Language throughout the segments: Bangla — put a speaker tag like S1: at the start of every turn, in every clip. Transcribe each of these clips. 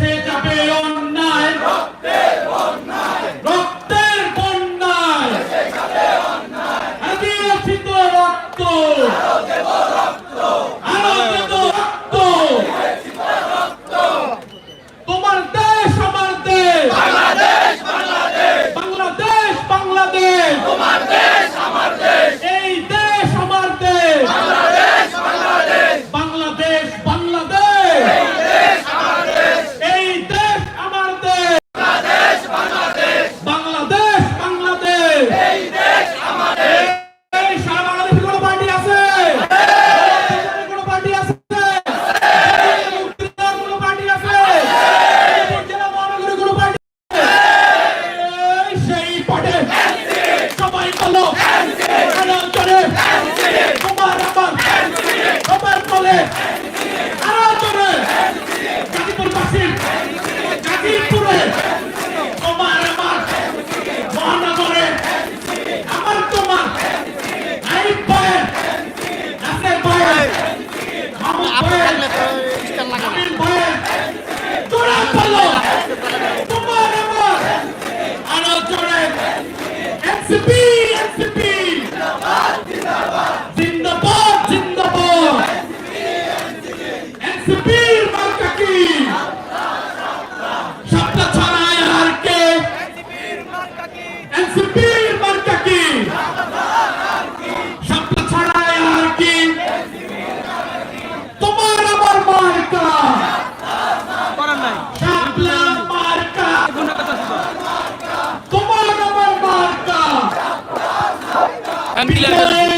S1: দেশে যাবে
S2: ね。
S1: Tranquila.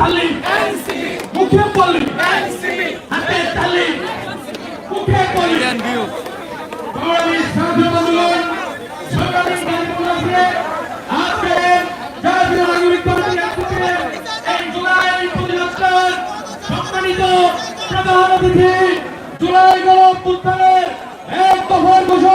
S1: তালি। মুখে বলি। হাতে তালি। মুখে বলি। সম্মানিত প্রধান অতিথি এক দফার
S3: ঘোষণা।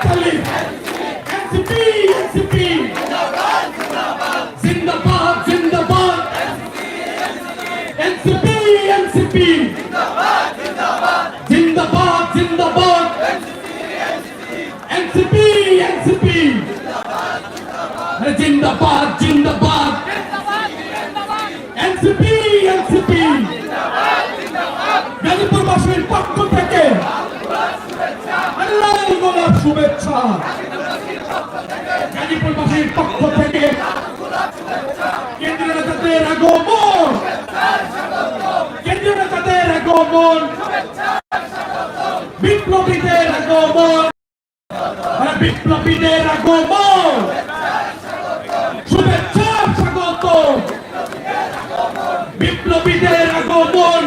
S3: Cali! শুভেচ্ছা গাজীপুরবাসীর পক্ষ থেকে কেন্দ্রীয় নেতাদের আগমন কেন্দ্রীয় নেতাদের আগমন বিপ্লবীদের আগমন বিপ্লবীদের আগমন শুভেচ্ছা স্বাগত বিপ্লবীদের আগমন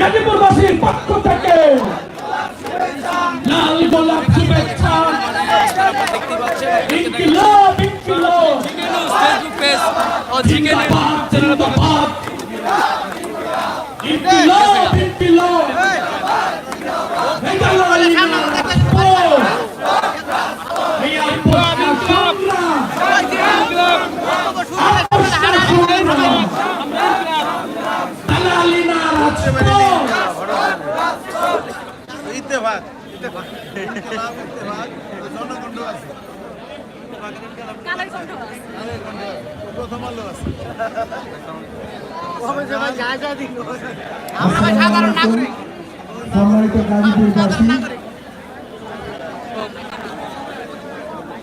S3: গাজীপুরবাসীর পক্ষ থেকে সংগ্রাম দালালি নারাজপুর
S4: ইত্তেফাক ইত্তেফাক ইত্তেফাক জনগণ আছে
S5: কালার কণ্ঠ
S4: প্রথম আলো আছে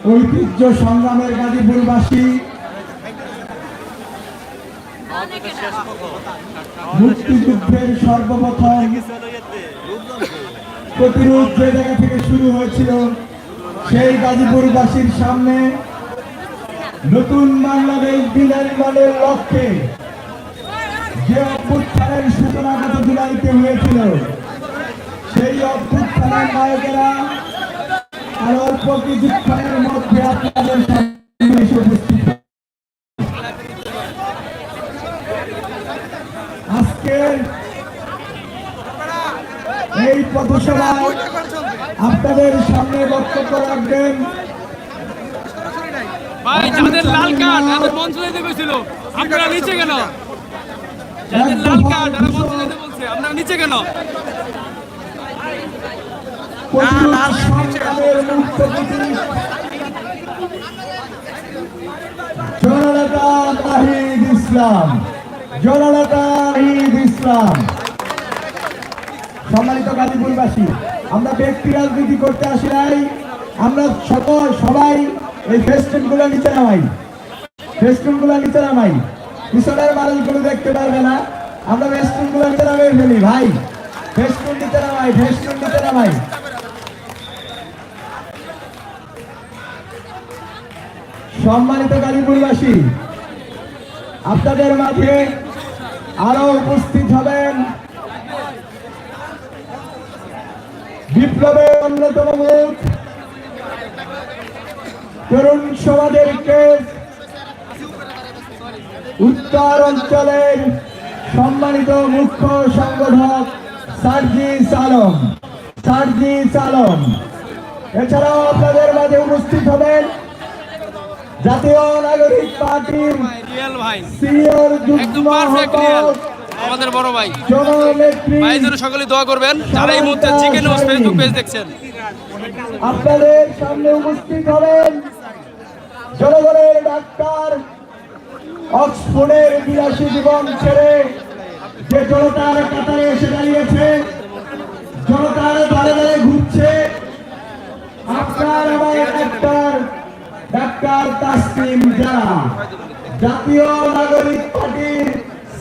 S3: ঐতিহ্য সংগ্রামের গাজীপুরবাসী মুক্তিযুদ্ধের সর্বপ্রথম প্রতিরোধ যে জায়গা থেকে শুরু হয়েছিল সেই গাজীপুরবাসীর সামনে নতুন বাংলাদেশ বিনির্মাণের লক্ষ্যে যে অভ্যুত্থানের সূচনা গত জুলাইতে হয়েছিল, সেই অভ্যুত্থানের নায়কেরা আর অল্প কিছুক্ষণের মধ্যে আপনাদের সামনে এসে উপস্থিত হবে। আজকের আপনাদের সামনে বক্তব্য রাখবেন।
S2: ভাই যাদের লাল কার্ড তাদের মঞ্চ যেতে গেছিল আপনারা নিচে কেন? যাদের লাল কার্ড তারা মঞ্চ যেতে বলছে আপনারা নিচে কেন?
S3: প্রতিরোধ সংগ্রামের মুখ্য প্রতীক জননেতা নাহিদ ইসলাম জননেতা নাহিদ ইসলাম। সম্মানিত গাজীপুরবাসী আমরা ব্যক্তি রাজনীতি করতে আসি নাই। আমরা সকল সবাই এই ফেস্টুনগুলো নিচে নামাই। ফেস্টুনগুলো নিচে নামাই। পিছনের মানুষগুলো দেখতে পারবে না। আমরা ফেস্টুনগুলো নিচে নামাই ফেলি। ভাই, ফেস্টুন নিচে নামাই, ফেস্টুন নিচে নামাই। সম্মানিত গাজীপুরবাসী আপনাদের মাঝে আরও উপস্থিত হবেন বিপ্লবের অন্যতম মুখ তরুণ সমাজেরকে উত্তর অঞ্চলের সম্মানিত মুখ্য সংগঠক সার্জিস আলম। সার্জিস আলম। এছাড়াও আপনাদের মাঝে উপস্থিত হবেন জাতীয় নাগরিক পার্টির সিনিয়র যুগ্ম
S2: আমাদের বড় ভাই। ভাই জন্য সকলে দোয়া করবেন। যারা এই মুহূর্তে জিকে নিউজ ফেসবুক পেজ দেখছেন।
S3: আপনাদের সামনে উপস্থিত হবেন জনগণের ডাক্তার অক্সফোর্ডের বিলাসী জীবন ছেড়ে যে জনতার কাতারে এসে দাঁড়িয়েছে জনতার ধারে ধারে ঘুরছে। আপনার আমার ডাক্তার ডাক্তার তাসলিম জানা জাতীয় নাগরিক পার্টির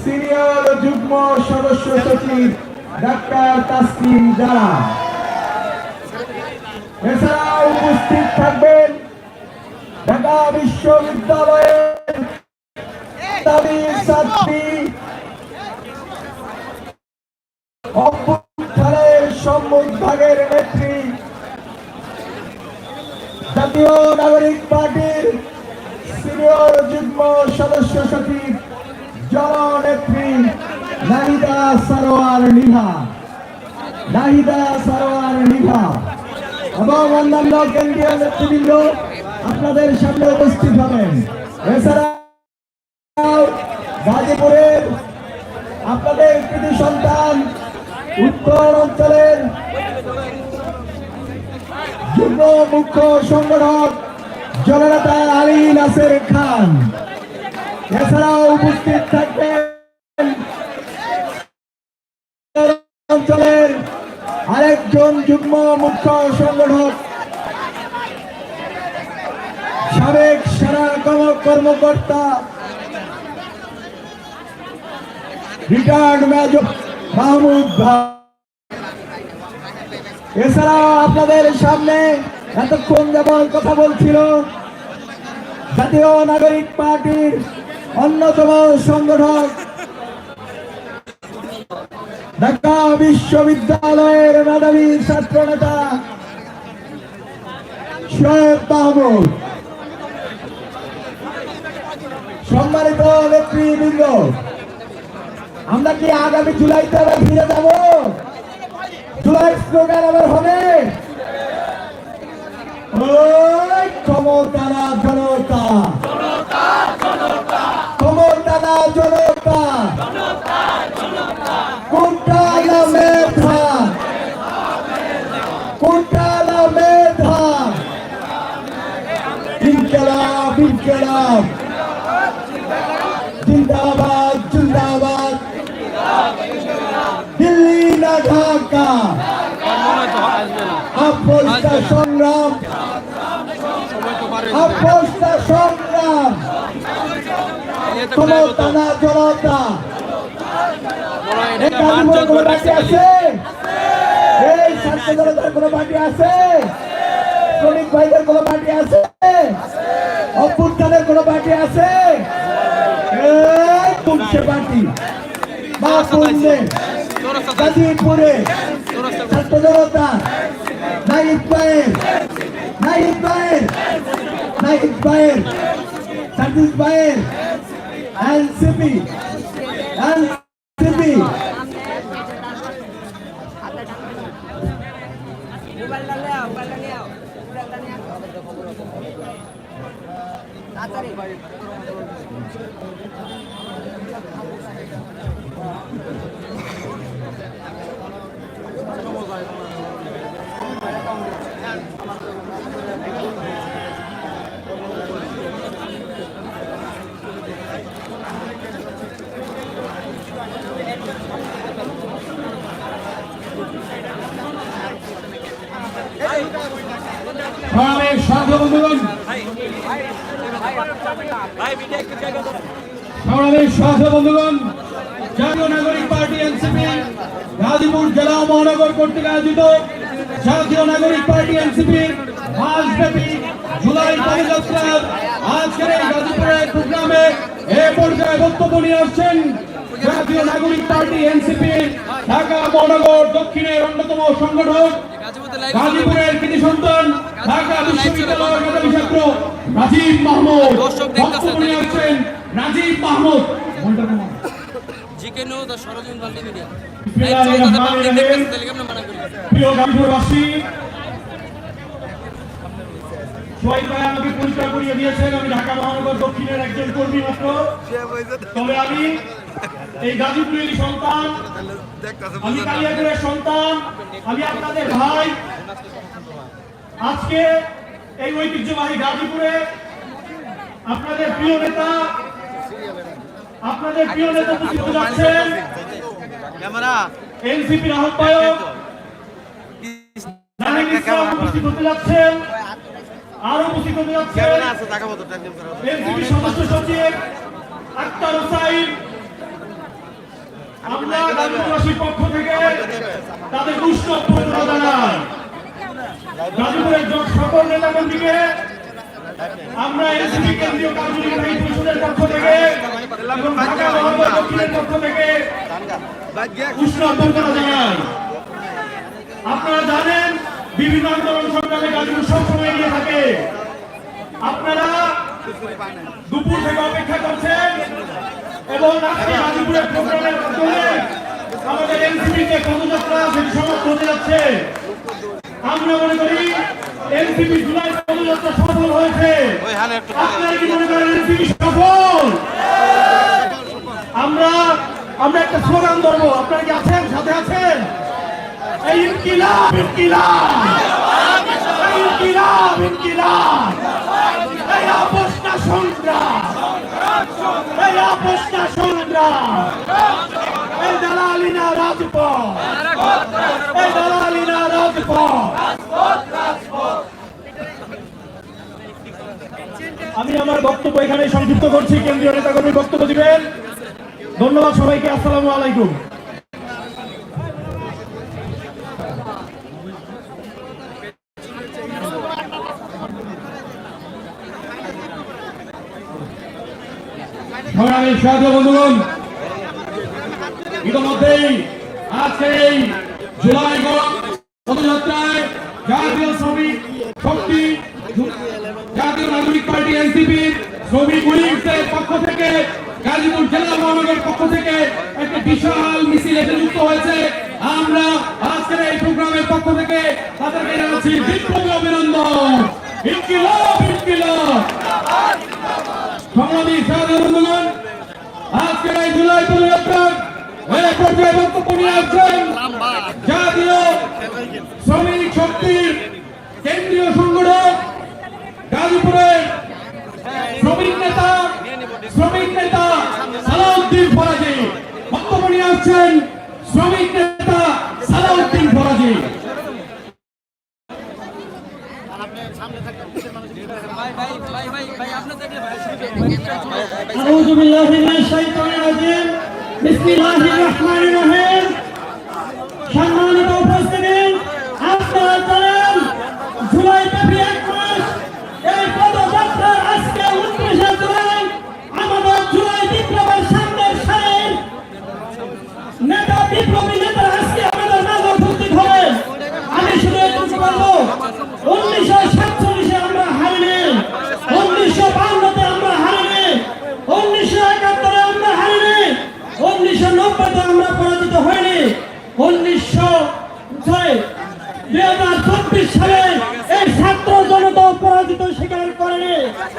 S3: সিনিয়র যুগ্ম সদস্য সচিব ডাক্তার তাসলিম জানা এছাড়া উপস্থিত থাকবেন ঢাকা বিশ্ববিদ্যালয়ের দাবি ছাত্রী অভ্যুত্থানের সম্মুখভাগের নেত্রী জাতীয় নাগরিক পার্টির সিনিয়র যুগ্ম সদস্য সচিব জননেত্রী নাহিদা সারোয়ার নিভা। নাহিদা সারোয়ার নিভা।
S1: এবং অন্যান্য কেন্দ্রীয় নেতৃবৃন্দ আপনাদের সামনে উপস্থিত হবেন। এছাড়াও গাজীপুরের আপনাদের কৃতি সন্তান উত্তর অঞ্চলের যুগ্ম মুখ্য সংগঠক জননেতা আলী নাসের খান। এছাড়াও উপস্থিত থাকবেন অঞ্চলের আরেকজন যুগ্ম মুখ্য সংগঠক, সাবেক সেনা কর্ম- কর্মকর্তা, রিটায়ার্ড মেজর মাহমুদ ভাই। এছাড়াও আপনাদের সামনে এতক্ষণ যেমন কথা বলছিল জাতীয় নাগরিক পার্টির অন্যতম সংগঠক ঢাকা বিশ্ববিদ্যালয়ের মেধাবী ছাত্র নেতা শোয়েব মাহমুদ। সম্মানিত নেতৃবৃন্দ, আমরা কি আগামী জুলাইতে আবার ফিরে যাব? জুলাই স্লোগান আবার হবে? ক্ষমতারা জনতা। ক্ষমতারা জনতা কোনটা মেধা? কোনটা মেধা? ইনকলাব ইনকলাব। জিন্দাবাদ জিন্দাবাদ। দিল্লি না সংগ্রাম। আপোষটা সংগ্রাম। ক্ষমতা না জনতা। কোনো পার্টি আছে? এই ছাত্র জনতার কোনো পার্টি আছে? শ্রমিক ভাইদের কোনো পার্টি আছে? অভ্যুত্থানের কোনো পার্টি আছে? তুলছে পার্টি। মা পুণ্যে গাজীপুরে, ছাত্র জনতা নাইব ভাইয়ের নাইব ভাইয়ের নাইব ভাইয়ের সার্জিস ভাইয়ের এনসিপি এনসিপি
S6: তাড়াতাড়ি
S1: সংগ্রামের সাধু বন্ধুগণ সংগ্রামের সাধু বন্ধুগণ, জাতীয় নাগরিক পার্টি এনসিপি, গাজীপুর জেলা মহানগর কর্তৃক আয়োজিত জাতীয় নাগরিক পার্টি এনসিপির মাসব্যাপী জুলাই পদযাত্রার আজকের এই গাজীপুরের প্রোগ্রামে এ পর্যায়ে বক্তব্য নিয়ে আসছেন জাতীয় নাগরিক পার্টি এনসিপি, ঢাকা মহানগর দক্ষিণের অন্যতম সংগঠক গাজীপুরের কৃতি সন্তান ঢাকা বিশ্ববিদ্যালয়ের মেধাবী ছাত্র রাজীব মাহমুদ।
S2: দর্শক দেখতাছে,
S1: বক্তব্য রাজীব মাহমুদ।
S2: জিকে নিউজ আর সরোজিন
S1: প্রিয় গাজীপুরবাসী সবাই আমাকে করিয়ে দিয়েছেন। আমি ঢাকা মহানগর দক্ষিণের একজন কর্মী মাত্র। তবে আমি এই গাজীপুরের সন্তান আমি কালিয়াপুরের সন্তান আমি আপনাদের ভাই। আজকে এই ঐতিহ্যবাহী গাজীপুরে আপনাদের প্রিয় নেতা আপনাদের প্রিয় নেতা উপস্থিত যাচ্ছেন।
S3: ক্যামেরা।
S1: এনসিপির আহ্বায়ক উপস্থিত হতে যাচ্ছেন। আর উপস্থিত হতে যাচ্ছেন।
S3: ক্যামেরা আছে দেখাবো তো টাইম করা।
S1: এনসিপি সদস্য সচিব আক্তার হোসাইন আমরা গাজীপুরবাসীর পক্ষ থেকে তাদের অভ্যর্থনা জানাই। গাজীপুরের সকল নেতাকর্মীকে আমরা কেন্দ্রীয় কার্যনির্বাহী পরিষদের পক্ষ থেকে এবং ঢাকা মহানগর দক্ষিণের পক্ষ থেকে উষ্ণ অভ্যর্থনা জানাই। আপনারা জানেন, বিভিন্ন আন্দোলন সংগ্রামে গাজীপুর সবসময় এগিয়ে থাকে। আপনারা দুপুর থেকে অপেক্ষা করছেন। এবং আজকে গাজীপুরের প্রোগ্রামের মাধ্যমে আমাদের এনসিপি পদযাত্রা সমাপ্ত হতে যাচ্ছে। আমরা মনে করি এনসিপি জুলাই পদযাত্রা সফল হয়েছে। আপনারা কি মনে করেন এনসিপি সফল? আমরা আমরা একটা স্লোগান ধরবো। আপনারা কি আছেন? সাথে আছেন? এই ইনকিলাব ইনকিলাব। ইনকিলাব ইনকিলাব। এই সংগ্রাম এই সংগ্রাম এই দালালি না রাজপথ। এই দালালি না রাজপথ। আমি আমার বক্তব্য এখানে সংযুক্ত করছি। কেন্দ্রীয় নেতাকর্মী বক্তব্য দিবেন। ধন্যবাদ সবাইকে। আসসালামু আলাইকুম। সংগ্রামী সাহায্য বন্ধুগণ, ইতিমধ্যেই আজকে এই জুলাই পদযাত্রায় জাতীয় শ্রমিক শক্তি, জাতীয় নাগরিক পার্টি এনসিপি, শ্রমিক উইংসের পক্ষ থেকে, গাজীপুর জেলা মহানগরের পক্ষ থেকে একটা বিশাল মিছিল এসে যুক্ত হয়েছে। আমরা আজকের এই প্রোগ্রামের পক্ষ থেকে তাদেরকে জানাচ্ছি বিপ্লবী অভিনন্দন। ইনকিলাব ইনকিলাব। সংগ্রামী বন্ধুগণ আজকের এই জুলাই পদযাত্রার এই পর্যায়ে বক্তব্য নিয়ে আসছেন জাতীয় শ্রমিক শক্তির কেন্দ্রীয় সংগঠক গাজীপুরের শ্রমিক নেতা শ্রমিক নেতা সালাউদ্দিন ফরাজি।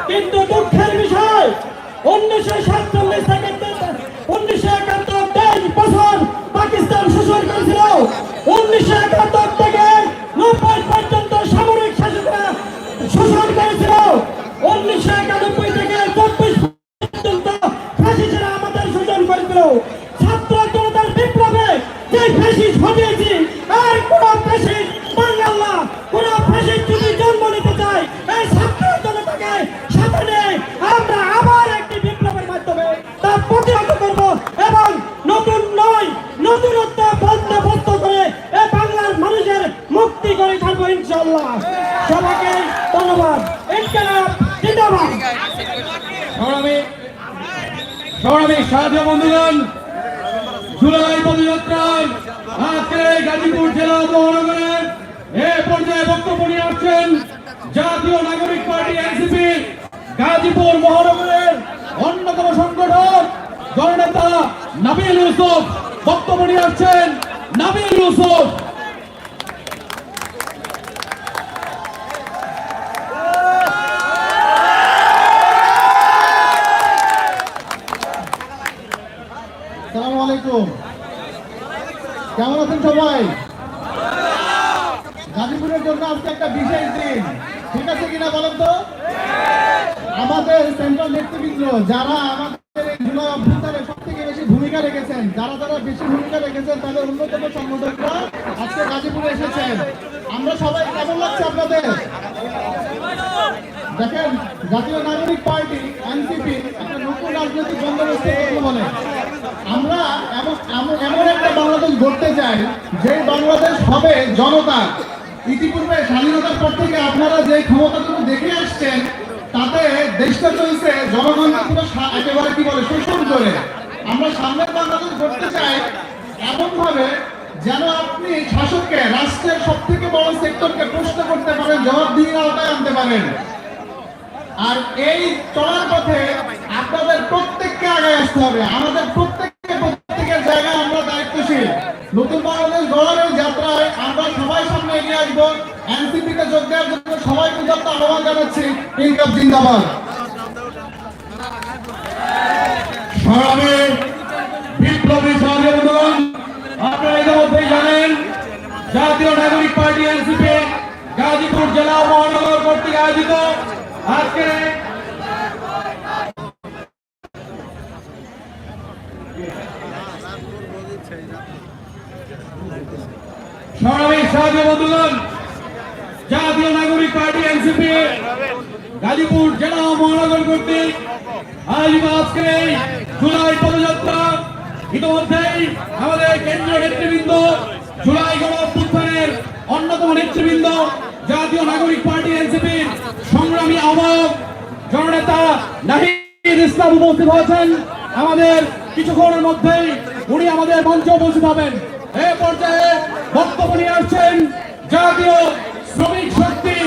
S7: কিন্তু দুঃখের বিষয়, উনিশশো সাতচল্লিশ থেকে উনিশশো একাত্তর তেইশ বছর পাকিস্তান শোষণ করেছিল। উনিশশো একাত্তর থেকে নব্বই পর্যন্ত সামরিক শাসকরা শোষণ করেছিল। উনিশশো একানব্বই থেকে চব্বিশ পর্যন্ত আমাদের শোষণ করেছিল। ছাত্র জনতার বিপ্লবে যে ঘটিয়েছি থাকব ইনশাল্লাহ সবাইকে ধন্যবাদ। জিন্দাবাদ।
S1: সংগ্রামী সংগ্রামী সাহায্য বন্ধুগণ, জুলাই পদযাত্রায় আজকে গাজীপুর জেলা মহানগরের এ পর্যায়ে বক্তব্য নিয়ে আসছেন জাতীয় নাগরিক পার্টি এনসিপি, গাজীপুর মহানগরের অন্যতম সংগঠক, জননেতা নাবিল ইউসুফ। বক্তব্য নিয়ে আসছেন নাবিল ইউসুফ
S8: সালাম আলাইকুম কেমন আছেন সবাই? গাজীপুরের জন্য আজকে একটা বিশেষ দিন। ঠিক আছে কিনা বলেন তো? আমাদের সেন্ট্রাল নেতৃবৃন্দ যারা আমাদের এই জুলাই অভ্যুত্থানে সব থেকে বেশি ভূমিকা রেখেছেন, যারা যারা বেশি ভূমিকা রেখেছেন, তাদের অন্যতম সংগঠকরা আজকে গাজীপুরে এসেছেন। আমরা সবাই কেমন লাগছে আপনাদের? দেখেন, জাতীয় নাগরিক পার্টি, এনসিপি, একটা নতুন রাজনৈতিক বন্দোবস্ত করতে বলে। আমরা এমন এমন এমন একটা বাংলাদেশ গড়তে চাই, যে বাংলাদেশ হবে জনতা। ইতিপূর্বে স্বাধীনতার পর থেকে আপনারা যে ক্ষমতাটুকু দেখে আসছেন, তাতে দেশটা চলছে সা- একেবারে কি বলে, শোষণ করে। আমরা সামনের বাংলাদেশ গড়তে চাই এমন ভাবে যেন আপনি শাসককে, রাষ্ট্রের সব থেকে বড় সেক্টরকে প্রশ্ন করতে পারেন জবাবদিহির আওতায় আনতে পারেন। আর এই চলার পথে আপনাদের প্রত্যেককে আগে আসতে হবে। আমাদের প্রত্যেককে প্রত্যেকের জায়গায় আমরা দায়িত্বশীল। নতুন বাংলাদেশ গড়ার এই যাত্রায় আমরা সবাই সামনে এগিয়ে আসব। এনসিপি তে যোগ দেওয়ার জন্য সবাইকে উদাত্ত আহ্বান জানাচ্ছি। ইনকাম জিন্দাবাদ।
S1: সংগ্রামী বিপ্লবী সহযোগী বন্ধুগণ আপনারা ইতিমধ্যেই জানেন, জাতীয় নাগরিক পার্টি এনসিপি গাজীপুর জেলা মহানগর কর্তৃক আয়োজিত। আজকের এই সংগ্রামী সহযোগী বন্ধুগণ, জাতীয় নাগরিক পার্টি এনসিপি, গাজীপুর জেলা মহানগর কর্তৃক আয়োজিত আজকের এই জুলাই পদযাত্রা। ইতিমধ্যেই আমাদের কেন্দ্রীয় নেতৃবৃন্দ জুলাই গণঅভ্যুত্থানের অন্যতম নেতৃবৃন্দ, জাতীয় নাগরিক পার্টি এনসিপির সংগ্রামী আহ্বায়ক জননেতা নাহিদ ইসলাম উপস্থিত হয়েছেন। আমাদের কিছুক্ষণের মধ্যেই উনি আমাদের মঞ্চে উপস্থিত হবেন। এ পর্যায়ে বক্তব্য নিয়ে আসছেন শ্রমিক
S9: শক্তি।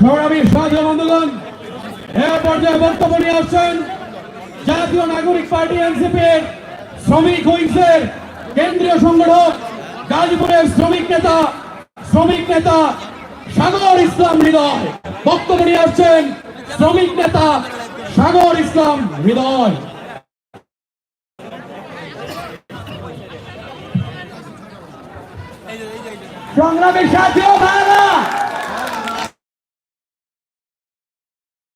S1: সংগ্রামী এ পর্যায়ে বক্তব্য নিয়ে আসছেন জাতীয় নাগরিক পার্টি এনসিপির শ্রমিক উইংসের কেন্দ্রীয় সংগঠক, গাজীপুরের শ্রমিক নেতা শ্রমিক নেতা সাগর ইসলাম হৃদয়। বক্তব্য নিয়ে আসছেন শ্রমিক নেতা সাগর ইসলাম হৃদয়।
S10: সংগ্রামী সাথী ভাইরা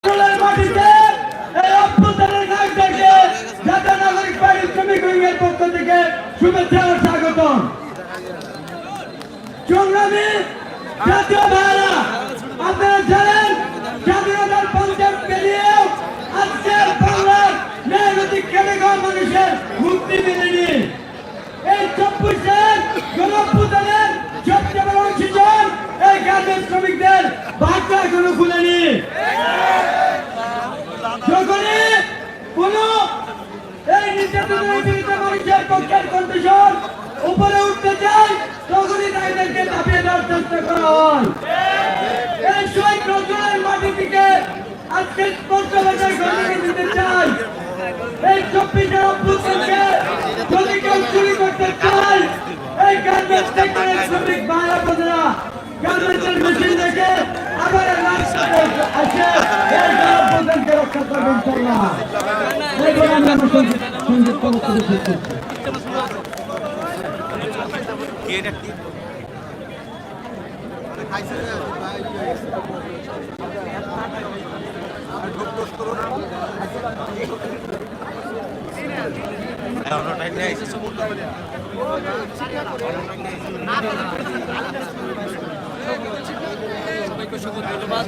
S10: আন্দোলনের মাটিতে এই অভ্যুত্থানের নায়কদেরকে জাতীয় নাগরিক পার্টির শ্রমিক উইংয়ের পক্ষ থেকে শুভেচ্ছা ও সংগ্রামী জাতীয় ভাইরা, আপনারা জানেন স্বাধীনতার পঞ্চাশ পেরিয়েও আজকের বাংলার ন্যায়নৈতিক খাওয়া মানুষের মুক্তি মেলেনি। এই চব্বিশের গণপ্রদানের সবচেয়ে বড় অংশীজন এই গার্মেন্টস শ্রমিকদের ভাগ্য এখনও খুলেনি। যখনই কোন মানুষের পক্ষের কন্ডিশন উপরে উঠতে চায় তখনই তাদেরকে দাবিয়ে দেওয়ার চেষ্টা করা হয়। এই শহীদ নজরের মাটি থেকে আজকে স্পষ্ট ভাষায় ঘোষণা দিতে চাই, এই চব্বিশের অভ্যুত্থানকে যদি কেউ চুরি করতে চায়, এই গার্মেন্টস সেক্টরের শ্রমিক ভাইরা, বোনেরা, গার্মেন্টসের মেশিন থেকে আবার রাস্তায় আসে। এই গণঅভ্যুত্থানকে রক্ষা করবেন, ইনশাআল্লাহ।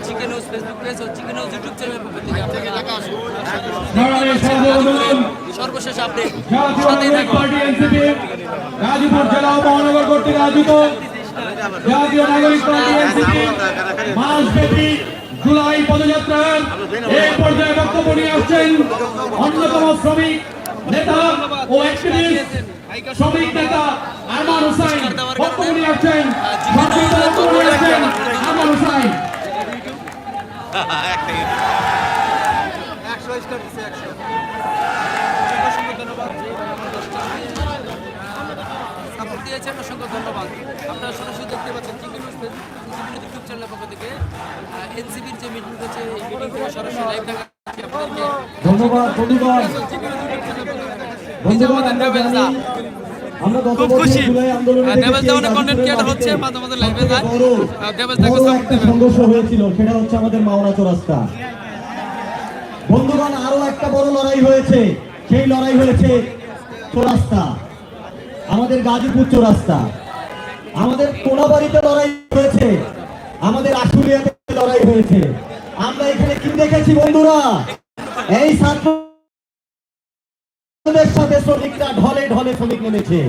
S2: চিকেন হাউস ফেসবুক পেজ ও চিকেন হাউস ইউটিউব চ্যানেলের পক্ষ থেকে সর্বশেষ আপডেট
S1: গাজীপুর জেলা মহানগর কর্তৃক আয়োজিত। জাতীয় নাগরিক পার্টি এনসিপি মাসব্যাপী জুলাই পদযাত্রার এই পর্যায়ে বক্তব্য নিয়ে আসছেন অন্যতম শ্রমিক নেতা ও অ্যাক্টিভিস্ট শ্রমিক নেতা আরমান হোসাইন। বক্তব্য নিয়ে আসছেন বক্তব্য নিয়ে আসছেন আরমান হোসাইন।
S9: একটা ইউনিট।
S2: সাপোর্ট দিয়েছেন অসংখ্য ধন্যবাদ। আপনারা সরাসরি দেখতে পাচ্ছেন চিকেন ইউটিউব চ্যানেলের পক্ষ থেকে এনসিবির যে মিটিং হচ্ছে এই সরাসরি লাইভ দেখাচ্ছি আপনাদেরকে।
S10: ধন্যবাদ
S2: খুব খুশি। হচ্ছে, মাঝে মাঝে যায়। দাকে
S10: সংঘর্ষ হয়েছিল সেটা হচ্ছে আমাদের মাওনা চৌরাস্তা বন্ধুগণ আরও একটা বড় লড়াই হয়েছে সেই লড়াই হয়েছে চৌরাস্তা। আমাদের গাজীপুর চৌরাস্তা, আমাদের কোনাবাড়িতে লড়াই হয়েছে, আমাদের আশুলিয়াতে লড়াই হয়েছে। আমরা এখানে কি দেখেছি বন্ধুরা? এই ছাত্র শ্রমিকদের সাথে শ্রমিকরা ঢলে ঢলে শ্রমিক নেমেছে।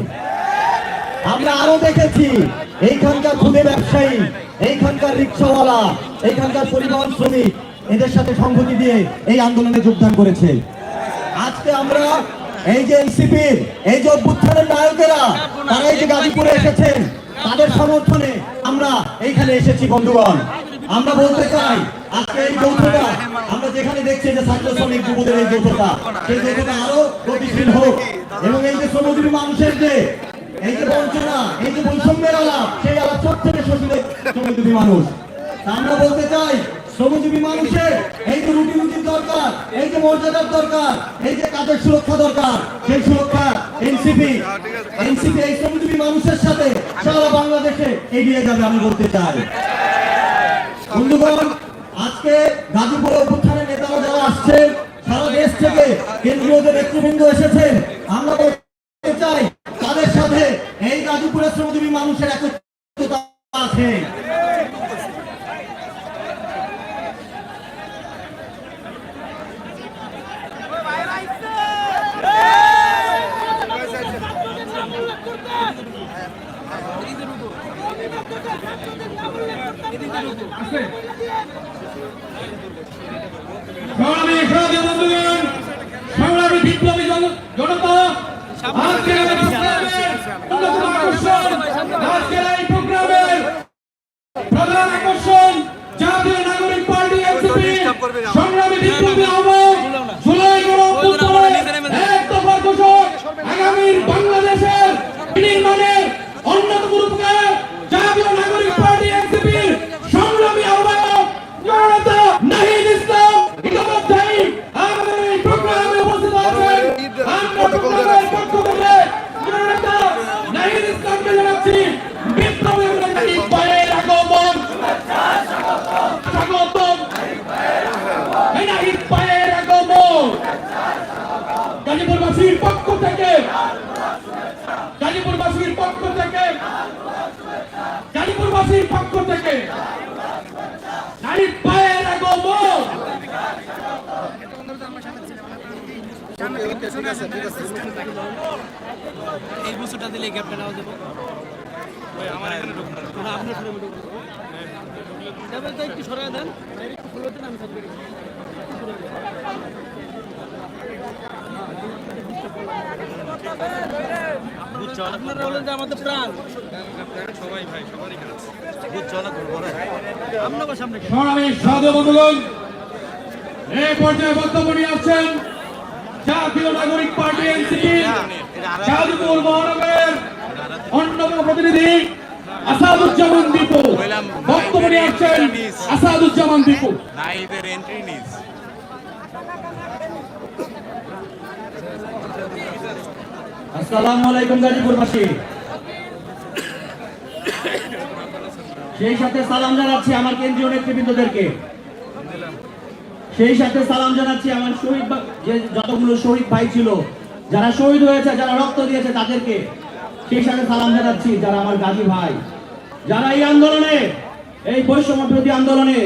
S10: আমরা আরও দেখেছি, এইখানকার খুদে ব্যবসায়ী, এইখানকার রিক্সাওয়ালা, এইখানকার পরিবহন শ্রমিক, এদের সাথে সংহতি দিয়ে এই আন্দোলনে যোগদান করেছে। আজকে আমরা এই যে এনসিপির এই যে অভ্যুত্থানের নায়কেরা, তারা এই যে গাজীপুরে এসেছেন, তাদের সমর্থনে আমরা এইখানে এসেছি, বন্ধুগণ। আমরা বলতে চাই, আজকে এই যৌথতা, আমরা যেখানে দেখছি যে ছাত্র শ্রমিক যুবদের এই যৌথতা, সেই যৌথতা আরও গতিশীল হোক। এবং এই যে শ্রমজীবী মানুষের যে, এই যে বঞ্চনা, এই যে বৈষম্যের আলাপ, সেই আলাপ সব থেকে শোষিত মানুষ। আমরা বলতে চাই শ্রমজীবী মানুষের এই যে রুটি রুটির দরকার, এই যে মর্যাদার দরকার, এই যে কাজের সুরক্ষা দরকার, সেই সুরক্ষা এনসিপি এনসিপি এই শ্রমজীবী মানুষের সাথে সারা বাংলাদেশে এগিয়ে যাবে আমি বলতে চাই। বন্ধুগণ, আজকে গাজীপুর অভ্যুত্থানের নেতারা যারা আসছেন, সারা দেশ থেকে কেন্দ্রীয় যে নেতৃবৃন্দ এসেছেন, আমরা বলতে চাই তাদের সাথে এই গাজীপুরের শ্রমজীবী মানুষের একত্রতা আছে
S1: সংগ্রামী সাথী বন্ধুগণ সংগ্রামী বিপ্লবী জন- জনতা আজকের এই প্রোগ্রামের অন্যতম আকর্ষণ আজকের এই প্রোগ্রামের প্রধান আকর্ষণ জাতীয় নাগরিক পার্টি এনসিপি সংগ্রামী বিপ্লবী আহ্বায়ক জুলাই গণ অভ্যুত্থানের এক দফা ঘোষক আগামীর বাংলাদেশের বিনির্মাণের অন্যতম রূপকার জাতীয় নাগরিক পার্টি এনসিপির সংগ্রামী আহ্বায়ক জনতা নাহিদ ইসলাম ইতিমধ্যেই আমাদের এই প্রোগ্রামে উপস্থিত আছেন আমরা প্রোগ্রামের পক্ষ থেকে জনতা নাহিদ ইসলামকে জানাচ্ছি বিপ্লবী নাহিদ ভাইয়ের আগমন স্বাগতম এই নাহিদ ভাইয়ের আগমন গাজীপুরবাসীর পক্ষ থেকে গাজীপুরবাসীর পক্ষ থেকে গাজীপুরবাসীর পক্ষ থেকে নাহিদ ভাইয়ের আগমন
S2: এই বছরটা দিলে গ্যাপটা নেওয়া যাবে। আমার এখানে আপনার ফ্রেমে ঢুকবো যাবেন তো একটু সরাই দেন। একটু ফুলো দেন আমি থাকব আপনারা হলেন যে আমাদের প্রাণ। সামনে।
S1: সংগ্রামী সাধু বন্ধুগণ এই পর্যায়ে বক্তব্য নিয়ে আসছেন জাতীয় নাগরিক পার্টি এনসিপি গাজীপুর মহানগরের অন্যতম প্রতিনিধি আসাদুজ্জামান দীপু। বক্তব্য নিয়ে আসছেন আসাদুজ্জামান দীপু।
S10: আসসালামু আলাইকুম গাজীপুরবাসী। সেই সাথে সালাম জানাচ্ছি আমার কেন্দ্রীয় নেতৃবৃন্দদেরকে। সেই সাথে সালাম জানাচ্ছি আমার শহীদ যে যতগুলো শহীদ ভাই ছিল, যারা শহীদ হয়েছে, যারা রক্ত দিয়েছে তাদেরকে সেই সাথে সালাম জানাচ্ছি, যারা আমার গাজী ভাই। যারা এই আন্দোলনে, এই বৈষম্য বিরোধী আন্দোলনে